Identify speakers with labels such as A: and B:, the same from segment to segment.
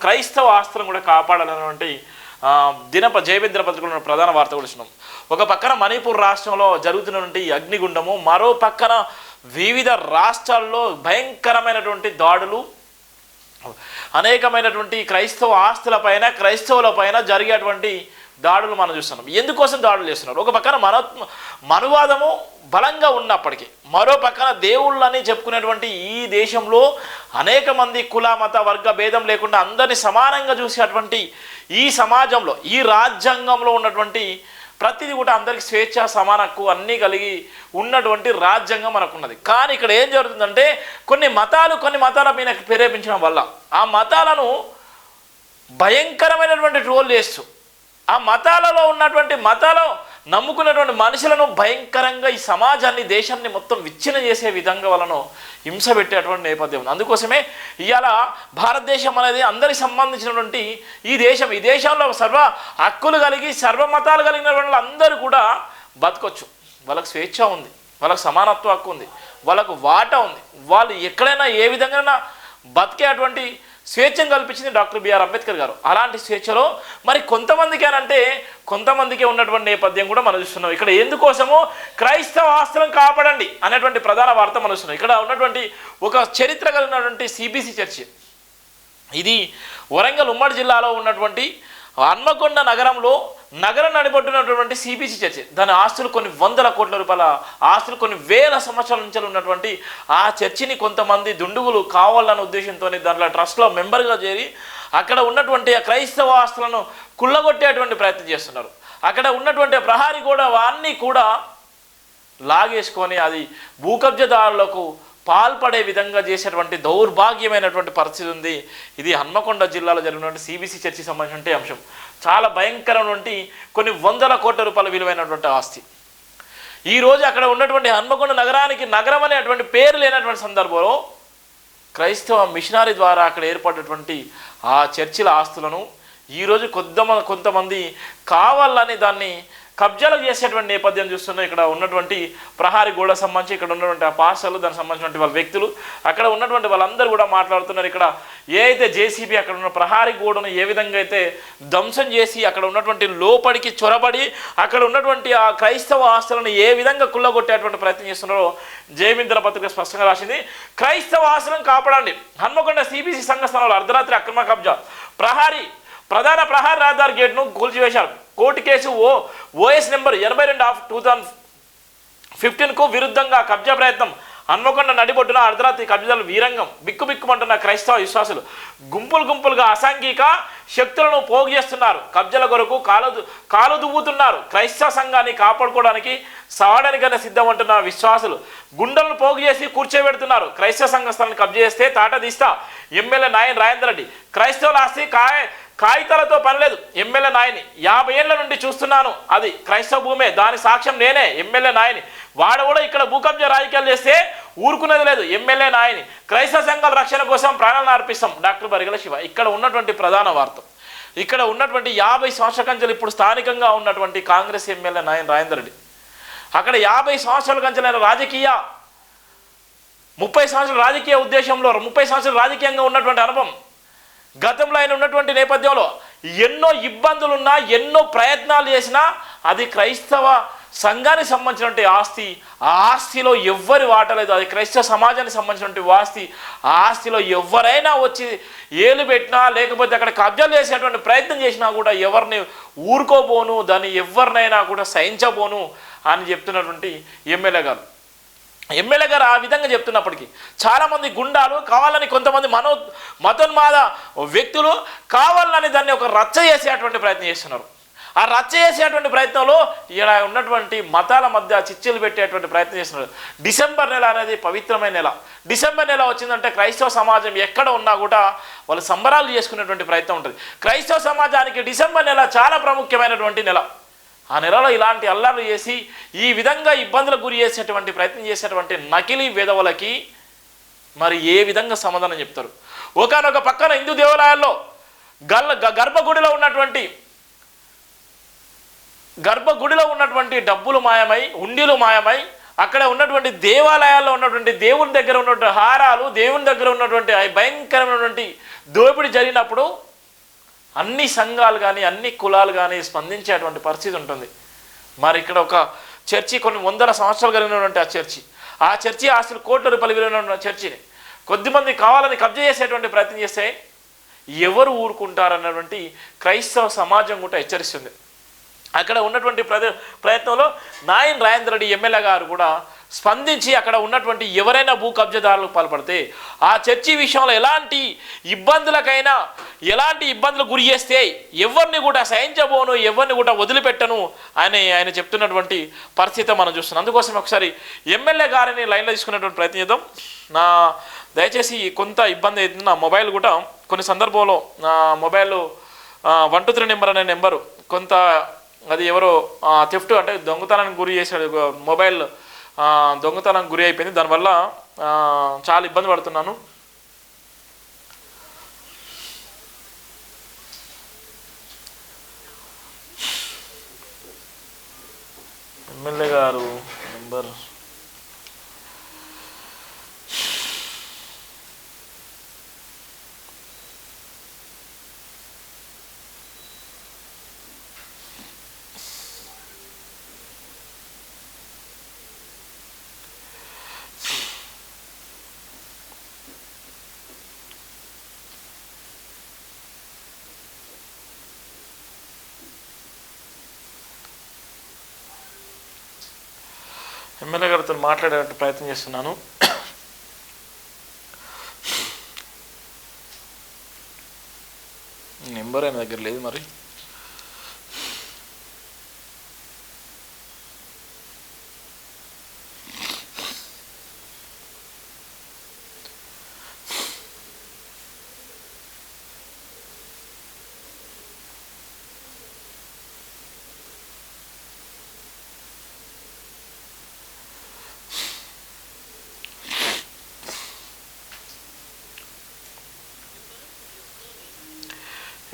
A: క్రైస్తవ ఆస్తులను కూడా కాపాడాలన్నటువంటి దినప జయభద్ర పత్రికలో ప్రధాన వార్త కూడా ఒక పక్కన మణిపూర్ రాష్ట్రంలో జరుగుతున్నటువంటి అగ్నిగుండము మరో పక్కన వివిధ రాష్ట్రాల్లో భయంకరమైనటువంటి దాడులు అనేకమైనటువంటి క్రైస్తవ ఆస్తులపైన క్రైస్తవులపైన జరిగేటువంటి దాడులు మనం చూస్తున్నాం. ఎందుకోసం దాడులు చేస్తున్నారు? ఒక పక్కన మన మనువాదము బలంగా ఉన్నప్పటికీ మరో పక్కన దేవుళ్ళని చెప్పుకునేటువంటి ఈ దేశంలో అనేక మంది కుల మత వర్గ భేదం లేకుండా అందరినీ సమానంగా చూసేటువంటి ఈ సమాజంలో ఈ రాజ్యాంగంలో ఉన్నటువంటి ప్రతిదీ కూడా అందరికి స్వేచ్ఛ సమాన హక్కు అన్నీ కలిగి ఉన్నటువంటి రాజ్యాంగం మనకున్నది. కానీ ఇక్కడ ఏం జరుగుతుందంటే కొన్ని మతాలు కొన్ని మతాల మీద ప్రేరేపించడం వల్ల ఆ మతాలను భయంకరమైనటువంటి రోల్ చేస్తూ ఆ మతాలలో ఉన్నటువంటి మతాలు నమ్ముకున్నటువంటి మనుషులను భయంకరంగా ఈ సమాజాన్ని దేశాన్ని మొత్తం విచ్ఛిన్న చేసే విధంగా వాళ్ళను హింస పెట్టేటువంటి నేపథ్యం ఉంది. అందుకోసమే ఇవాళ భారతదేశం అనేది అందరికి సంబంధించినటువంటి ఈ దేశం. ఈ దేశంలో సర్వ హక్కులు కలిగి సర్వ మతాలు కలిగిన వాళ్ళందరూ కూడా బతకొచ్చు. వాళ్ళకి స్వేచ్ఛ ఉంది. వాళ్ళకి సమానత్వ హక్కు ఉంది. వాళ్ళకు వాటా ఉంది. వాళ్ళు ఎక్కడైనా ఏ విధంగా బతికేటువంటి స్వేచ్ఛను కల్పించింది డాక్టర్ బిఆర్ అంబేద్కర్ గారు. అలాంటి స్వేచ్ఛలో మరి కొంతమందికి అంటే కొంతమందికే ఉన్నటువంటి నేపథ్యం కూడా మనం చూస్తున్నాం. ఇక్కడ ఎందుకోసము క్రైస్తవ ఆస్తులను కాపాడండి అనేటువంటి ప్రధాన వార్త మనం చూస్తున్నాం. ఇక్కడ ఉన్నటువంటి ఒక చరిత్ర కలిగినటువంటి సిబిసి చర్చి. ఇది వరంగల్ ఉమ్మడి జిల్లాలో ఉన్నటువంటి హన్మకొండ నగరంలో నగరం నడిపొట్టున్నటువంటి సిబిసి చర్చి దాని ఆస్తులు కొన్ని వందల కోట్ల రూపాయల ఆస్తులు కొన్ని వేల సంవత్సరాల నుంచి ఉన్నటువంటి ఆ చర్చిని కొంతమంది దుండుగులు కావాలన్న ఉద్దేశంతో దాంట్లో ట్రస్ట్లో మెంబర్గా చేరి అక్కడ ఉన్నటువంటి ఆ క్రైస్తవ ఆస్తులను కుళ్ళగొట్టేటువంటి ప్రయత్నం చేస్తున్నారు. అక్కడ ఉన్నటువంటి ప్రహారీ కూడా వారిని కూడా లాగేసుకొని అది భూకబ్జదారులకు పాల్పడే విధంగా చేసేటువంటి దౌర్భాగ్యమైనటువంటి పరిస్థితి ఉంది. ఇది హన్మకొండ జిల్లాలో జరిగినటువంటి సిబిసి చర్చి సంబంధించిన అంశం. చాలా భయంకరమైనటువంటి కొన్ని వందల కోట్ల రూపాయల విలువైనటువంటి ఆస్తి. ఈరోజు అక్కడ ఉన్నటువంటి హన్మకొండ నగరానికి నగరం అనేటువంటి పేరు లేనటువంటి సందర్భంలో క్రైస్తవ మిషనరీ ద్వారా అక్కడ ఏర్పడినటువంటి ఆ చర్చిల ఆస్తులను ఈరోజు కొద్ది కొంతమంది కావాలని దాన్ని కబ్జాలు చేసేటువంటి నేపథ్యం చూస్తున్నాం ఇక్కడ ఉన్నటువంటి ప్రహారీ గోడ సంబంధించి ఇక్కడ ఉన్నటువంటి ఆ పాస్టర్లు దానికి సంబంధించినటువంటి వాళ్ళ వ్యక్తులు అక్కడ ఉన్నటువంటి వాళ్ళందరూ కూడా మాట్లాడుతున్నారు. ఇక్కడ ఏ అయితే జేసీబీ అక్కడ ఉన్న ప్రహారీ గోడను ఏ విధంగా అయితే ధ్వంసం చేసి అక్కడ ఉన్నటువంటి లోపలికి చొరబడి అక్కడ ఉన్నటువంటి ఆ క్రైస్తవ ఆస్తులను ఏ విధంగా కుల్లగొట్టేటువంటి ప్రయత్నం చేస్తున్నారో జయమింద్ర పత్రిక స్పష్టంగా రాసింది. క్రైస్తవ ఆస్తులను కాపాడండి. హన్మకొండ సిబిసి సంఘ స్థానంలో అర్ధరాత్రి అక్రమ కబ్జా. ప్రహారీ ప్రధాన ప్రహార రహదారి గేట్ను కూల్చివేశారు. Court case O OS number ఎనభై రెండు ఆఫ్ టూ థౌజండ్ ఫిఫ్టీన్కు విరుద్ధంగా కబ్జా ప్రయత్నం. హన్మకొండ నడిబొడ్డున అర్ధరాత్రి కబ్జాలు వీరంగం. బిక్కుబిక్కుమంటున్న క్రైస్తవ విశ్వాసులు. గుంపులు గుంపులుగా అసాంఘిక శక్తులను పోగు చేస్తున్నారు. కబ్జాల కొరకు కాలు కాలు దువ్వుతున్నారు. క్రైస్తవ సంఘాన్ని కాపాడుకోవడానికి సావడానికైనా సిద్ధమంటున్న విశ్వాసులు. గుండెలను పోగు చేసి కూర్చోబెడుతున్నారు. క్రైస్తవ సంఘస్థలను కబ్జా చేస్తే తాట తీస్తా. ఎమ్మెల్యే నాయన్ రాజేందర్ రెడ్డి క్రైస్తవుల ఆస్తి కాయ కాగితాలతో పనిలేదు. ఎమ్మెల్యే నాయని యాభై ఏళ్ళ నుండి చూస్తున్నాను. అది క్రైస్తవ భూమే. దాని సాక్ష్యం నేనే ఎమ్మెల్యే నాయని వాడు కూడా ఇక్కడ భూకబ్జ రాజకీయాలు చేస్తే ఊరుకునేది లేదు ఎమ్మెల్యే నాయని క్రైస్తవ సంఘాల రక్షణ కోసం ప్రాణాలను అర్పిస్తాం. డాక్టర్ బరిగల శివ. ఇక్కడ ఉన్నటువంటి ప్రధాన వార్త. ఇక్కడ ఉన్నటువంటి యాభై సంవత్సర కంచెలు ఇప్పుడు స్థానికంగా ఉన్నటువంటి కాంగ్రెస్ ఎమ్మెల్యే నాయన్ రాజేందర్ రెడ్డి. అక్కడ యాభై సంవత్సరాల కంచెలైన రాజకీయ ముప్పై సంవత్సరాల రాజకీయ ఉద్దేశంలో ముప్పై సంవత్సరాలు రాజకీయంగా ఉన్నటువంటి అనుభవం. గతంలో ఆయన ఉన్నటువంటి నేపథ్యంలో ఎన్నో ఇబ్బందులున్నా ఎన్నో ప్రయత్నాలు చేసినా అది క్రైస్తవ సంఘానికి సంబంధించినటువంటి ఆస్తి. ఆ ఆస్తిలో ఎవ్వరి వాటలేదు అది క్రైస్తవ సమాజానికి సంబంధించినటువంటి ఆస్తి ఆ ఆస్తిలో ఎవరైనా వచ్చి ఏలు పెట్టినా లేకపోతే అక్కడ కబ్జాలు చేసేటువంటి ప్రయత్నం చేసినా కూడా ఎవరిని ఊరుకోబోను దాన్ని ఎవరినైనా కూడా సహించబోను అని చెప్తున్నటువంటి ఎమ్మెల్యే గారు. ఎమ్మెల్యే గారు ఆ విధంగా చెప్తున్నప్పటికీ చాలామంది గుండాలు కావాలని కొంతమంది మనో మతోన్మాద వ్యక్తులు కావాలని దాన్ని ఒక రచ్చ చేసేటువంటి ప్రయత్నం చేస్తున్నారు. ఆ రచ్చ చేసేటువంటి ప్రయత్నంలో ఇలా ఉన్నటువంటి మతాల మధ్య చిచ్చులు పెట్టేటువంటి ప్రయత్నం చేస్తున్నారు. డిసెంబర్ నెల అనేది పవిత్రమైన నెల. డిసెంబర్ నెల వచ్చిందంటే క్రైస్తవ సమాజం ఎక్కడ ఉన్నా కూడా వాళ్ళు సంబరాలు చేసుకునేటువంటి ప్రయత్నం ఉంటుంది. క్రైస్తవ సమాజానికి డిసెంబర్ నెల చాలా ప్రాముఖ్యమైనటువంటి నెల. ఆ నెలలో ఇలాంటి అల్లర్లు చేసి ఈ విధంగా ఇబ్బందులకు గురి చేసేటువంటి ప్రయత్నం చేసేటువంటి నకిలీ విధవలకి మరి ఏ విధంగా సమాధానం చెప్తారు? ఒకనొక పక్కన హిందూ దేవాలయాల్లో గల్ గ- గర్భగుడిలో ఉన్నటువంటి గర్భగుడిలో ఉన్నటువంటి డబ్బులు మాయమై ఉండిలు మాయమై అక్కడ ఉన్నటువంటి దేవాలయాల్లో ఉన్నటువంటి దేవుని దగ్గర ఉన్నటువంటి హారాలు దేవుని దగ్గర ఉన్నటువంటి భయంకరమైనటువంటి దోపిడీ జరిగినప్పుడు అన్ని సంఘాలు కానీ అన్ని కులాలు కానీ స్పందించేటువంటి పరిస్థితి ఉంటుంది. మరి ఇక్కడ ఒక చర్చి కొన్ని వందల సంవత్సరాలు కలిగినటువంటి ఆ చర్చి. ఆ చర్చి ఆస్తులు కోట్ల రూపాయలు విలువైన చర్చిని. కొద్దిమంది కావాలని కబ్జా చేసేటువంటి ప్రయత్నం చేస్తే ఎవరు ఊరుకుంటారన్నటువంటి క్రైస్తవ సమాజం కూడా హెచ్చరిస్తుంది. అక్కడ ఉన్నటువంటి ప్రయత్నంలో నాయన్ రాజేంద్ర రెడ్డి ఎమ్మెల్యే గారు కూడా స్పందించి అక్కడ ఉన్నటువంటి ఎవరైనా భూ కబ్జాదారులకు పాల్పడితే ఆ చర్చి విషయంలో ఎలాంటి ఇబ్బందులకైనా ఎలాంటి ఇబ్బందులు గురి చేస్తే ఎవరిని కూడా సహించబోను ఎవరిని కూడా వదిలిపెట్టను అని ఆయన చెప్తున్నటువంటి పరిస్థితి మనం చూస్తున్నాం. అందుకోసం ఒకసారి ఎమ్మెల్యే గారిని లైన్లో తీసుకునేటువంటి ప్రయత్నం చేద్దాం. నా దయచేసి కొంత ఇబ్బంది అవుతుంది. నా మొబైల్ కూడా కొన్ని సందర్భంలో నా mobile one two three number అనే నెంబరు కొంత అది ఎవరో థెఫ్ట్ అంటే దొంగతనానికి గురి చేసాడు మొబైల్ దొంగతనం గురి అయిపోయింది. దానివల్ల చాలా ఇబ్బంది పడుతున్నాను. ఎమ్మెల్యే గారు నెంబర్ ఎమ్మెల్యే గారితో మాట్లాడేట ప్రయత్నం చేస్తున్నాను. నెంబర్ ఆయన దగ్గర లేదు మరి.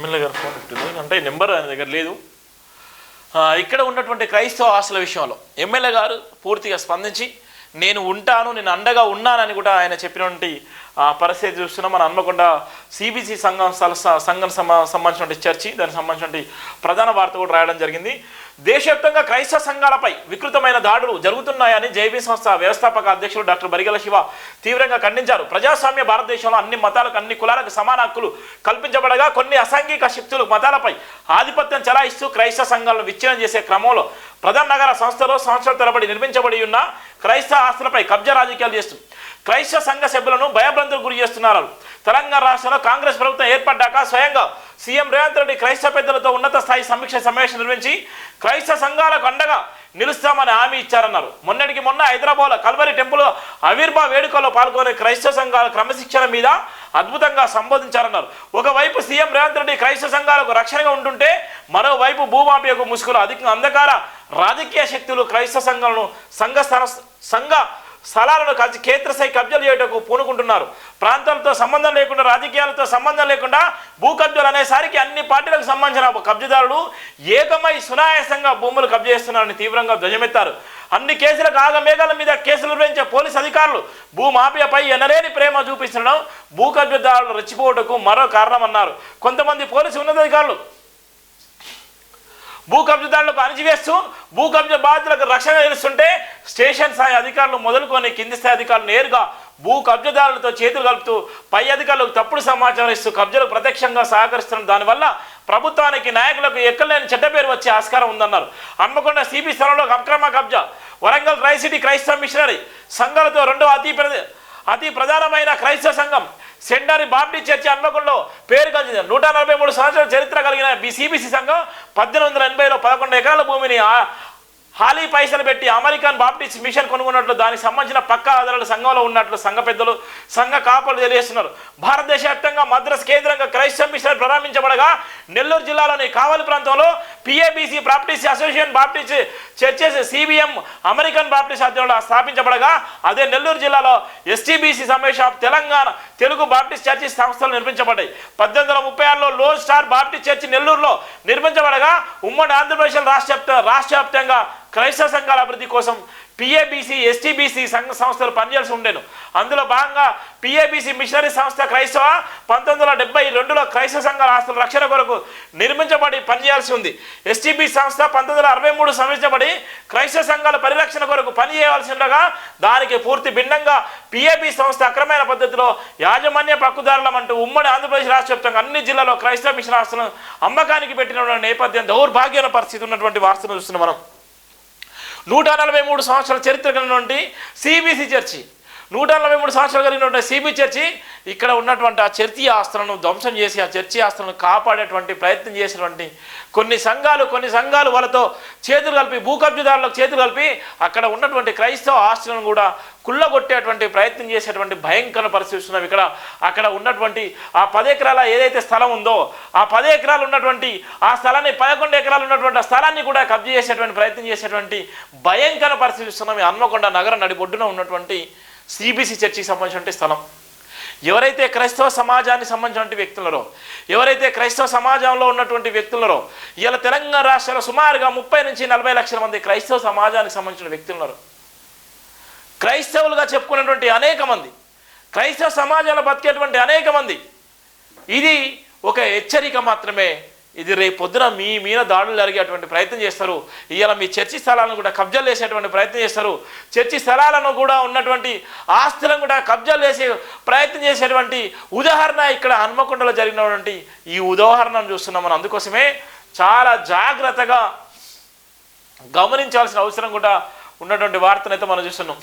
A: ఎమ్మెల్యే గారు ఫోన్ పెట్టింది అంటే నెంబర్ ఆయన దగ్గర లేదు. ఇక్కడ ఉన్నటువంటి క్రైస్తవ ఆశల విషయంలో ఎమ్మెల్యే గారు పూర్తిగా స్పందించి నేను ఉంటాను నేను అండగా ఉన్నానని కూడా ఆయన చెప్పినటువంటి ఆ, పరిస్థితి చూస్తున్నాం. మన హన్మకొండ సిబిసి సంఘం సంఘం సంబంధించినటువంటి చర్చి దానికి సంబంధించినటువంటి ప్రధాన వార్త కూడా రాయడం జరిగింది. దేశవ్యాప్తంగా క్రైస్తవ సంఘాలపై వికృతమైన దాడులు జరుగుతున్నాయని జైబీ సంస్థ వ్యవస్థాపక అధ్యక్షుడు డాక్టర్ బరిగల శివ తీవ్రంగా ఖండించారు. ప్రజాస్వామ్య భారతదేశంలో అన్ని మతాలకు అన్ని కులాలకు సమాన హక్కులు కల్పించబడగా కొన్ని అసాంఘిక శక్తులు మతాలపై ఆధిపత్యం చెలాయిస్తూ క్రైస్తవ సంఘాలను విచ్ఛిన్నం చేసే క్రమంలో ప్రధాన నగర సంస్థలో సంవత్సరాల తరబడి నిర్మించబడి ఉన్న క్రైస్తవ ఆస్తులపై కబ్జా రాజకీయాలు చేస్తుంది. క్రైస్తవ సంఘ సభ్యులను భయభ్రంతులకు గురి చేస్తున్నారు. తెలంగాణ రాష్ట్రంలో కాంగ్రెస్ ప్రభుత్వం ఏర్పడ్డాక స్వయంగా సీఎం రేవంత్ రెడ్డి క్రైస్తవ పెద్దలతో ఉన్నత స్థాయి సమీక్ష సమావేశం నిర్వహించి క్రైస్తవ సంఘాలకు అండగా నిలుస్తామని హామీ ఇచ్చారన్నారు. మొన్నటికి మొన్న హైదరాబాద్లో కల్వరి టెంపుల్ ఆవిర్భావ వేడుకల్లో పాల్గొనే క్రైస్తవ సంఘాల క్రమశిక్షణ మీద అద్భుతంగా సంబోధించారన్నారు. ఒకవైపు సీఎం రేవంత్ రెడ్డి క్రైస్తవ సంఘాలకు రక్షణగా ఉంటుంటే మరోవైపు భూమాఫియాకు ముసుగులు అధిక అంధకార రాజకీయ శక్తులు క్రైస్తవ సంఘాలను సంఘ స్థాన సంఘ స్థలాలను కలిసి కేంద్రస్థాయి కబ్జాలు చేయటకు పూనుకుంటున్నారు. ప్రాంతాలతో సంబంధం లేకుండా రాజకీయాలతో సంబంధం లేకుండా భూ కబ్జాలు అనేసరికి అన్ని పార్టీలకు సంబంధించిన కబ్జదారులు ఏకమై సునాయాసంగా భూములు కబ్జా చేస్తున్నారని తీవ్రంగా ధ్వజమెత్తారు. అన్ని కేసులకు ఆగమేఘాల మీద కేసులు నిర్వహించే పోలీస్ అధికారులు భూమాఫియాపై ఎనలేని ప్రేమ చూపిస్తుండడం భూ కబ్జాదారులు రెచ్చిపోవటకు మరో కారణమన్నారు. కొంతమంది పోలీసు ఉన్నతాధికారులు భూ కబ్జదారులకు అణిచివేస్తూ భూ కబ్జ బాధితులకు రక్షణ నిలుస్తుంటే స్టేషన్ స్థాయి అధికారులు మొదలుకొని కింది స్థాయి అధికారులు నేరుగా భూ కబ్జదారులతో చేతులు కలుపుతూ పై అధికారులకు తప్పుడు సమాచారం ఇస్తూ కబ్జలకు ప్రత్యక్షంగా సహకరిస్తున్న దానివల్ల ప్రభుత్వానికి నాయకులకు ఎక్కలేని చెడ్డ పేరు వచ్చే ఆస్కారం ఉందన్నారు. హన్మకొండ సిబి స్థలంలో అక్రమ కబ్జా వరంగల్ ట్రై సిటీ క్రైస్తవ మిషనరీ సంఘాలతో రెండో అతి అతి ప్రధానమైన క్రైస్తవ సంఘం సెండారి బాబ్డీ చర్చి హన్మకొండలో పేరు కలిగింది. నూట నలభై మూడు సంవత్సరాల చరిత్ర కలిగిన బీసీబీసీ సంఘం పద్దెనిమిది వందల ఎనభైలో పదకొండు ఎకరాల భూమిని ఆ- హాలీ పైసలు పెట్టి అమెరికన్ బాప్టిస్ట్ మిషన్ కొనుగొన్నట్లు దానికి సంబంధించిన పక్క ఆధారాలు సంఘంలో ఉన్నట్లు సంఘ పెద్దలు సంఘ కాపలు తెలియజేస్తున్నారు. భారతదేశ వ్యాప్తంగా మద్రాస్ కేంద్రంగా క్రైస్తవ మిషన్ ప్రారంభించబడగా నెల్లూరు జిల్లాలోని కావలి ప్రాంతంలో PABC Baptist association Baptist churches CBM American Baptist ఆధ్వర్యంలో స్థాపించబడగా అదే నెల్లూరు జిల్లాలో ఎస్టీబీసీ సమావేశం of Telangana Telugu Baptist church సంస్థలు నిర్మించబడ్డాయి. పద్దెనిమిది వందల ముప్పై ఆరులో లో స్టార్ బాప్టిస్ట్ చర్చి నెల్లూరులో నిర్మించబడగా ఉమ్మడి ఆంధ్రప్రదేశ్ రాష్ట్ర వ్యాప్త- రాష్ట్ర వ్యాప్తంగా క్రైస్తవ సంఘాల అభివృద్ధి కోసం పిఏబిసి ఎస్టీబీసీ సంఘ సంస్థలు పనిచేయాల్సి ఉండేను. అందులో భాగంగా పిఏబిసి మిషనరీ సంస్థ క్రైస్తవ పంతొమ్మిది వందల డెబ్బై రెండులో క్రైస్తవ సంఘాల ఆస్తుల రక్షణ కొరకు నిర్మించబడి పనిచేయాల్సి ఉంది. ఎస్టీబీ సంస్థ పంతొమ్మిది వందల అరవై మూడు సంరక్షించబడి క్రైస్తవ సంఘాల పరిరక్షణ కొరకు పనిచేయవలసి ఉండగా దానికి పూర్తి భిన్నంగా పిఏబి సంస్థ అక్రమైన పద్ధతిలో యాజమాన్య పక్కుదారులం అంటూ ఉమ్మడి ఆంధ్రప్రదేశ్ రాష్ట్ర వ్యాప్తంగా అన్ని జిల్లాలో క్రైస్తవ మిషన్ ఆస్తులను అమ్మకానికి పెట్టిన నేపథ్యం దౌర్భాగ్యమైన పరిస్థితి ఉన్నటువంటి వార్తను చూస్తున్నాం మనం. నూట నలభై మూడు సంవత్సరాల చరిత్ర కలిగినటువంటి సిబిసి చర్చి. నూట నలభై మూడు సంవత్సరాలు కలిగినటువంటి సిబి చర్చి ఇక్కడ ఉన్నటువంటి ఆ చర్చి ఆస్తులను ధ్వంసం చేసి ఆ చర్చి ఆస్తులను కాపాడేటువంటి ప్రయత్నం చేసినటువంటి కొన్ని సంఘాలు కొన్ని సంఘాలు వాళ్ళతో చేతులు కలిపి భూకబ్జదారులకు చేతులు కలిపి అక్కడ ఉన్నటువంటి క్రైస్తవ ఆస్తులను కూడా కుళ్ళగొట్టేటువంటి ప్రయత్నం చేసేటువంటి భయంకర పరిస్థితి ఇక్కడ అక్కడ ఉన్నటువంటి ఆ పది ఎకరాల ఏదైతే స్థలం ఉందో ఆ పది ఎకరాలు ఉన్నటువంటి ఆ స్థలాన్ని పదకొండు ఎకరాలు ఉన్నటువంటి ఆ స్థలాన్ని కూడా కబ్జా చేసేటువంటి ప్రయత్నం చేసేటువంటి భయంకర పరిస్థితి ఇస్తున్నాం ఈ హన్మకొండ నగరం నడిబొడ్డున ఉన్నటువంటి సిబిసి చర్చికి సంబంధించిన స్థలం. ఎవరైతే క్రైస్తవ సమాజానికి సంబంధించినటువంటి వ్యక్తులరో ఎవరైతే క్రైస్తవ సమాజంలో ఉన్నటువంటి వ్యక్తులరో ఇలా తెలంగాణ రాష్ట్రంలో సుమారుగా ముప్పై నుంచి నలభై లక్షల మంది క్రైస్తవ సమాజానికి సంబంధించిన వ్యక్తులున్నారు. క్రైస్తవులుగా చెప్పుకున్నటువంటి అనేక మంది క్రైస్తవ సమాజంలో బతికేటువంటి అనేక మంది ఇది ఒక హెచ్చరిక మాత్రమే ఇది రేపు పొద్దున మీ మీద దాడులు జరిగేటువంటి ప్రయత్నం చేస్తారు. ఇవాళ మీ చర్చి స్థలాలను కూడా కబ్జాలు చేసేటువంటి ప్రయత్నం చేస్తారు. చర్చి స్థలాలను కూడా ఉన్నటువంటి ఆస్తులను కూడా కబ్జాలు చేసే ప్రయత్నం చేసేటువంటి ఉదాహరణ ఇక్కడ హన్మకొండలో జరిగినటువంటి ఈ ఉదాహరణను చూస్తున్నాం మనం. అందుకోసమే చాలా జాగ్రత్తగా గమనించాల్సిన అవసరం కూడా ఉన్నటువంటి వార్తనైతే మనం చూస్తున్నాం.